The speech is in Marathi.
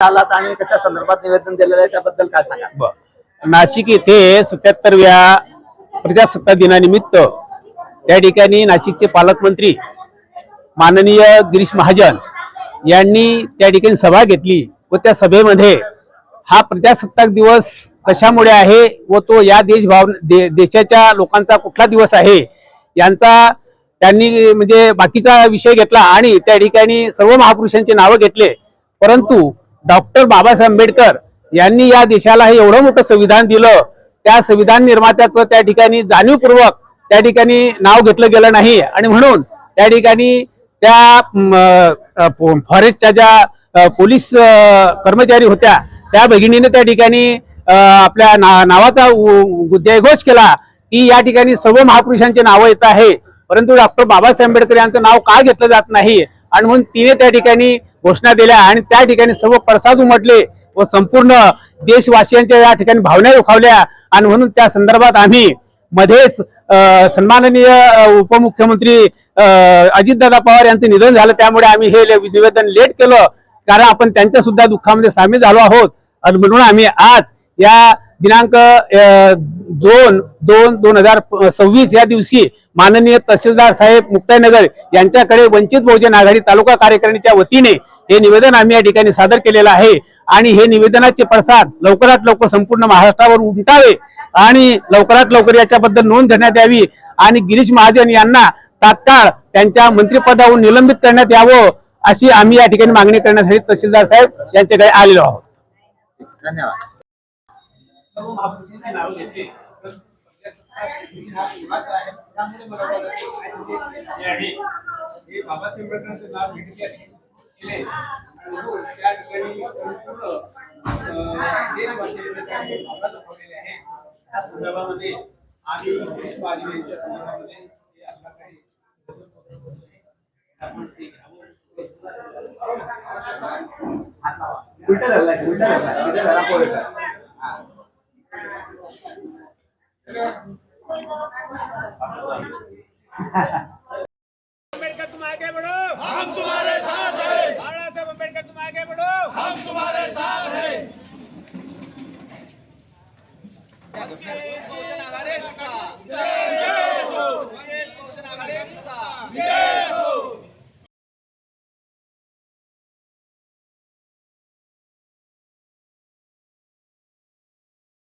आलात आणि कशा संदर्भात निवेदन दिलेलं आहे त्याबद्दल काय सांगा नाशिक येथे सत्याहत्तरव्या प्रजासत्ताक दिनानिमित्त त्या ठिकाणी नाशिकचे पालकमंत्री माननीय गिरीश महाजन यांनी त्या ठिकाणी सभा घेतली व त्या सभेमध्ये हा प्रजासत्ताक दिवस कशामुळे आहे व तो या देश भाव दे, देशाच्या लोकांचा कुठला दिवस आहे यांचा त्यांनी म्हणजे बाकीचा विषय घेतला आणि त्या ठिकाणी सर्व महापुरुषांचे नावं घेतले. परंतु डॉक्टर बाबासाहेब आंबेडकर यांनी या देशाला हे एवढं मोठं संविधान दिलं. त्या संविधान निर्मात्याचं त्या ठिकाणी जाणीवपूर्वक त्या ठिकाणी नाव घेतलं गेलं नाही. आणि म्हणून त्या ठिकाणी त्या फॉरेस्टच्या ज्या पोलीस कर्मचारी होत्या त्या भगिनीने त्या ठिकाणी आपल्या ना- नावाचा उ- जयघोष केला की या ठिकाणी सर्व महापुरुषांची नावं येत आहे. परंतु डॉक्टर बाबासाहेब आंबेडकर यांचं नाव का घेतलं जात नाही? आणि म्हणून तिने त्या ठिकाणी घोषणा दिल्या आणि त्या ठिकाणी सर्व प्रसाद उमटले व संपूर्ण देशवासियांच्या या ठिकाणी भावना दुखावल्या आणि म्हणून त्या संदर्भात आम्ही मध्येच सन्माननीय उपमुख्यमंत्री अजितदादा पवार यांचं निधन झालं. त्यामुळे आम्ही हे निवेदन लेट केलं. कारण आपण त्यांच्या सुद्धा दुःखामध्ये सामील झालो आहोत. आणि म्हणून आम्ही आज या दिनांक दोन दोन दोन हजार सव्वीस या दिवशी माननीय तहसीलदार साहेब मुक्ताईनगर यांच्याकडे वंचित बहुजन आघाडी तालुका कार्यकारिणीच्या वतीने हे निवेदन आम्ही या ठिकाणी सादर केलेलं आहे. आणि हे निवेदनाचे प्रसाद लवकरात लवकर संपूर्ण महाराष्ट्रावर उमटावे आणि लवकरात लवकर याच्याबद्दल नोंद घेण्यात यावी. आणि गिरीश महाजन यांना तात्काळ त्यांच्या मंत्रिपदावरून निलंबित करण्यात यावं अशी आम्ही या ठिकाणी मागणी करण्यासाठी तहसीलदार साहेब यांच्याकडे आलेलो आहोत. धन्यवाद. बाबासाहेब आंबेडकरांचं नाव केले त्या ठिकाणी संपूर्ण देशवासियांच्या ठिकाणी भावना दाखवलेल्या आहेत त्या संदर्भामध्ये आम्ही गिरीश महाजन यांच्या संदर्भामध्ये हे आपला काही आपण ते घ्यावं. उलटा झालाय उलटा झालाय उलटा झाला. बहुजन आघाडी